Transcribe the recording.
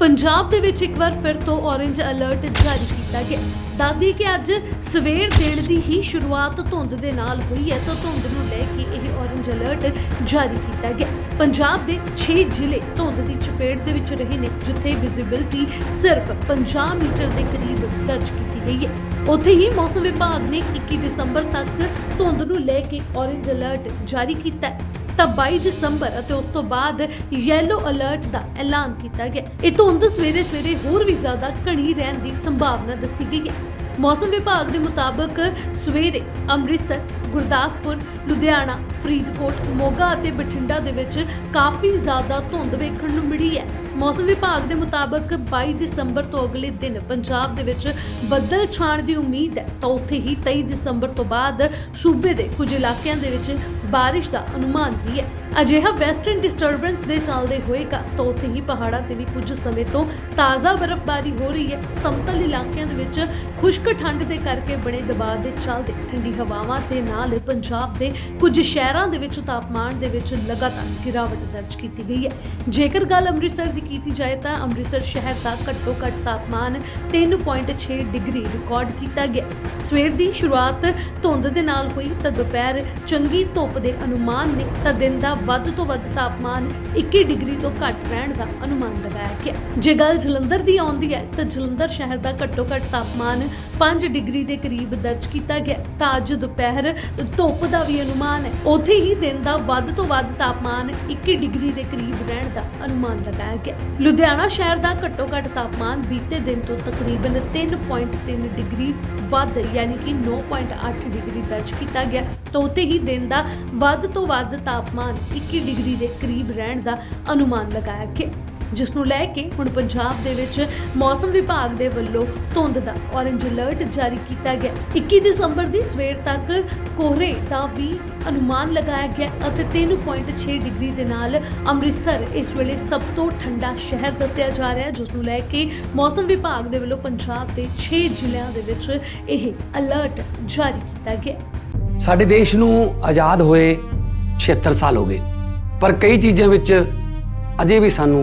ਪੰਜਾਬ ਦੇ ਵਿੱਚ ਇੱਕ ਵਾਰ ਫਿਰ ਤੋਂ ਔਰੇਂਜ ਅਲਰਟ ਜਾਰੀ ਕੀਤਾ ਗਿਆ। ਦੱਸਦੀ ਕਿ ਅੱਜ ਸਵੇਰ ਦਿਨ ਦੀ ਹੀ ਸ਼ੁਰੂਆਤ ਧੁੰਦ ਦੇ ਨਾਲ ਹੋਈ ਹੈ, ਤਾਂ ਧੁੰਦ ਨੂੰ ਲੈ ਕੇ ਇਹ ਔਰੇਂਜ ਅਲਰਟ ਜਾਰੀ ਕੀਤਾ ਗਿਆ। ਪੰਜਾਬ ਦੇ 6 ਜ਼ਿਲ੍ਹੇ ਧੁੰਦ ਦੀ ਚਪੇਟ ਦੇ ਵਿੱਚ ਰਹੇ ਨੇ, ਜਿੱਥੇ ਵਿਜ਼ਿਬਿਲਟੀ ਸਿਰਫ 50 ਮੀਟਰ ਦੇ ਕਰੀਬ ਦਰਜ ਕੀਤੀ ਗਈ ਹੈ। ਉੱਥੇ ਹੀ ਮੌਸਮ ਵਿਭਾਗ ਨੇ 21 ਦਸੰਬਰ ਤੱਕ ਧੁੰਦ ਨੂੰ ਲੈ ਕੇ ਔਰੇਂਜ ਅਲਰਟ ਜਾਰੀ ਕੀਤਾ ਹੈ। ਤਾਂ 22 ਦਸੰਬਰ ਅਤੇ ਉਸ ਤੋਂ ਬਾਅਦ ਯੈਲੋ ਅਲਰਟ ਦਾ ਐਲਾਨ ਕੀਤਾ ਗਿਆ। ਇਹ ਧੁੰਦ ਸਵੇਰੇ ਸਵੇਰੇ ਹੋਰ ਵੀ ਜ਼ਿਆਦਾ ਘਣੀ ਰਹਿਣ ਦੀ ਸੰਭਾਵਨਾ ਦੱਸੀ ਗਈ ਹੈ। ਮੌਸਮ ਵਿਭਾਗ ਦੇ ਮੁਤਾਬਕ ਸਵੇਰੇ ਅੰਮ੍ਰਿਤਸਰ, ਗੁਰਦਾਸਪੁਰ, ਲੁਧਿਆਣਾ, ਫਰੀਦਕੋਟ, ਮੋਗਾ ਅਤੇ ਬਠਿੰਡਾ ਦੇ ਵਿੱਚ ਕਾਫੀ ਜ਼ਿਆਦਾ ਧੁੰਦ ਵੇਖਣ ਨੂੰ ਮਿਲੀ ਹੈ। ਮੌਸਮ ਵਿਭਾਗ ਦੇ ਮੁਤਾਬਕ 22 ਦਸੰਬਰ ਤੋਂ ਅਗਲੇ ਦਿਨ ਪੰਜਾਬ ਦੇ ਵਿੱਚ ਬੱਦਲ ਛਾਣ ਦੀ ਉਮੀਦ ਹੈ। ਤਾਂ ਉੱਥੇ ਹੀ 23 ਦਸੰਬਰ ਤੋਂ ਬਾਅਦ ਸੂਬੇ ਦੇ ਕੁਝ ਇਲਾਕਿਆਂ ਦੇ ਵਿੱਚ ਬਾਰਿਸ਼ ਦਾ ਅਨੁਮਾਨ ਵੀ ਹੈ। ਅਜਿਹਾ ਵੈਸਟਰਨ ਡਿਸਟਰਬੈਂਸ ਦੇ ਚੱਲਦੇ ਹੋਏਗਾ ਤਾਂ ਉੱਥੇ ਹੀ ਪਹਾੜਾਂ ਤੇ ਵੀ ਕੁਝ ਸਮੇਂ ਤੋਂ ਤਾਜ਼ਾ ਬਰਫ਼ਬਾਰੀ ਹੋ ਰਹੀ ਹੈ। ਸਮਤਲ ਇਲਾਕਿਆਂ ਦੇ ਵਿੱਚ ਖੁਸ਼ਕ ਠੰਡ ਦੇ ਕਰਕੇ ਬਣੇ ਦਬਾਅ ਦੇ ਚੱਲਦੇ ਠੰਡੀ ਹਵਾਵਾਂ ਦੇ ਨਾਲ ਪੰਜਾਬ ਦੇ ਕੁਝ ਸ਼ਹਿਰਾਂ ਦੇ ਵਿੱਚ ਤਾਪਮਾਨ ਦੇ ਵਿੱਚ ਲਗਾਤਾਰ ਗਿਰਾਵਟ ਦਰਜ ਕੀਤੀ ਗਈ ਹੈ। ਜੇਕਰ ਗੱਲ ਅੰਮ੍ਰਿਤਸਰ ਦੀ ਕੀਤੀ ਜਾਏ ਤਾਂ ਅੰਮ੍ਰਿਤਸਰ ਸ਼ਹਿਰ ਦਾ ਘੱਟੋ ਘੱਟ ਤਾਪਮਾਨ 3.6 ਡਿਗਰੀ ਰਿਕਾਰਡ ਕੀਤਾ ਗਿਆ। ਸਵੇਰ ਦੀ ਸ਼ੁਰੂਆਤ ਧੁੰਦ ਦੇ ਨਾਲ ਹੋਈ ਤਾਂ ਦੁਪਹਿਰ ਚੰਗੀ ਧੁੱਪ ਦੇ ਅਨੁਮਾਨ ਨੇ ਤਾਂ ਦਿਨ ਦਾ ਵੱਧ ਤੋਂ ਵੱਧ ਤਾਪਮਾਨ 21 ਡਿਗਰੀ ਤੋਂ ਘੱਟ ਰਹਿਣ ਦਾ ਅਨੁਮਾਨ ਲਗਾਇਆ ਗਿਆ। ਜੇ ਗੱਲ ਜਲੰਧਰ ਦੀ ਆਉਂਦੀ ਹੈ ਤਾਂ ਜਲੰਧਰ ਸ਼ਹਿਰ ਦਾ ਘੱਟੋ ਘੱਟ ਤਾਪਮਾਨ 5 ਡਿਗਰੀ ਦੇ ਕਰੀਬ ਦਰਜ ਕੀਤਾ ਗਿਆ। ਤਾਂ ਅੱਜ ਦੁਪਹਿਰ ਧੁੱਪ ਦਾ ਵੀ ਅਨੁਮਾਨ ਹੈ। ਉੱਥੇ ਹੀ ਦਿਨ ਦਾ ਵੱਧ ਤੋਂ ਵੱਧ ਤਾਪਮਾਨ 21 ਡਿਗਰੀ ਦੇ ਕਰੀਬ ਰਹਿਣ ਦਾ ਅਨੁਮਾਨ ਲਗਾਇਆ ਗਿਆ। ਲੁਧਿਆਣਾ ਸ਼ਹਿਰ ਦਾ ਘੱਟੋ ਘੱਟ ਤਾਪਮਾਨ ਬੀਤੇ ਦਿਨ ਤੋਂ ਤਕਰੀਬਨ 3.3 ਡਿਗਰੀ ਵੱਧ, ਯਾਨੀ ਕਿ 9.8 ਡਿਗਰੀ ਦਰਜ ਕੀਤਾ ਗਿਆ। ਤਾਂ ਉੱਥੇ ਹੀ ਦਿਨ ਦਾ ਵੱਧ ਤੋਂ ਵੱਧ ਤਾਪਮਾਨ 21 ਡਿਗਰੀ ਦੇ ਕਰੀਬ ਰਹਿਣ ਦਾ ਅਨੁਮਾਨ ਲਗਾਇਆ ਗਿਆ। ਜਿਸ ਨੂੰ ਲੈ ਕੇ ਹੁਣ ਪੰਜਾਬ ਦੇ ਵਿੱਚ ਮੌਸਮ ਵਿਭਾਗ ਦੇ ਵੱਲੋਂ ਧੁੰਦ ਦਾ ਔਰੇਂਜ ਅਲਰਟ ਜਾਰੀ ਕੀਤਾ ਗਿਆ। 21 ਦਸੰਬਰ ਦੀ ਸਵੇਰ ਤੱਕ ਕੋਹਰੇ ਦਾ ਵੀ ਅਨੁਮਾਨ ਲਗਾਇਆ ਗਿਆ ਅਤੇ 3.6 ਡਿਗਰੀ ਦੇ ਨਾਲ ਅੰਮ੍ਰਿਤਸਰ ਇਸ ਵੇਲੇ ਸਭ ਤੋਂ ਠੰਡਾ ਸ਼ਹਿਰ ਦੱਸਿਆ ਜਾ ਰਿਹਾ ਹੈ ਜਿਸ ਨੂੰ ਲੈ ਕੇ ਮੌਸਮ ਵਿਭਾਗ ਦੇ ਵੱਲੋਂ ਪੰਜਾਬ ਦੇ 6 ਜ਼ਿਲ੍ਹਿਆਂ ਦੇ ਵਿੱਚ ਇਹ ਅਲਰਟ ਜਾਰੀ ਕੀਤਾ ਗਿਆ। ਸਾਡੇ ਦੇਸ਼ ਨੂੰ ਆਜ਼ਾਦ ਹੋਏ 76 ਸਾਲ ਹੋ ਗਏ, ਪਰ ਕਈ ਚੀਜ਼ਾਂ ਵਿੱਚ ਅਜੇ ਵੀ ਸਾਨੂੰ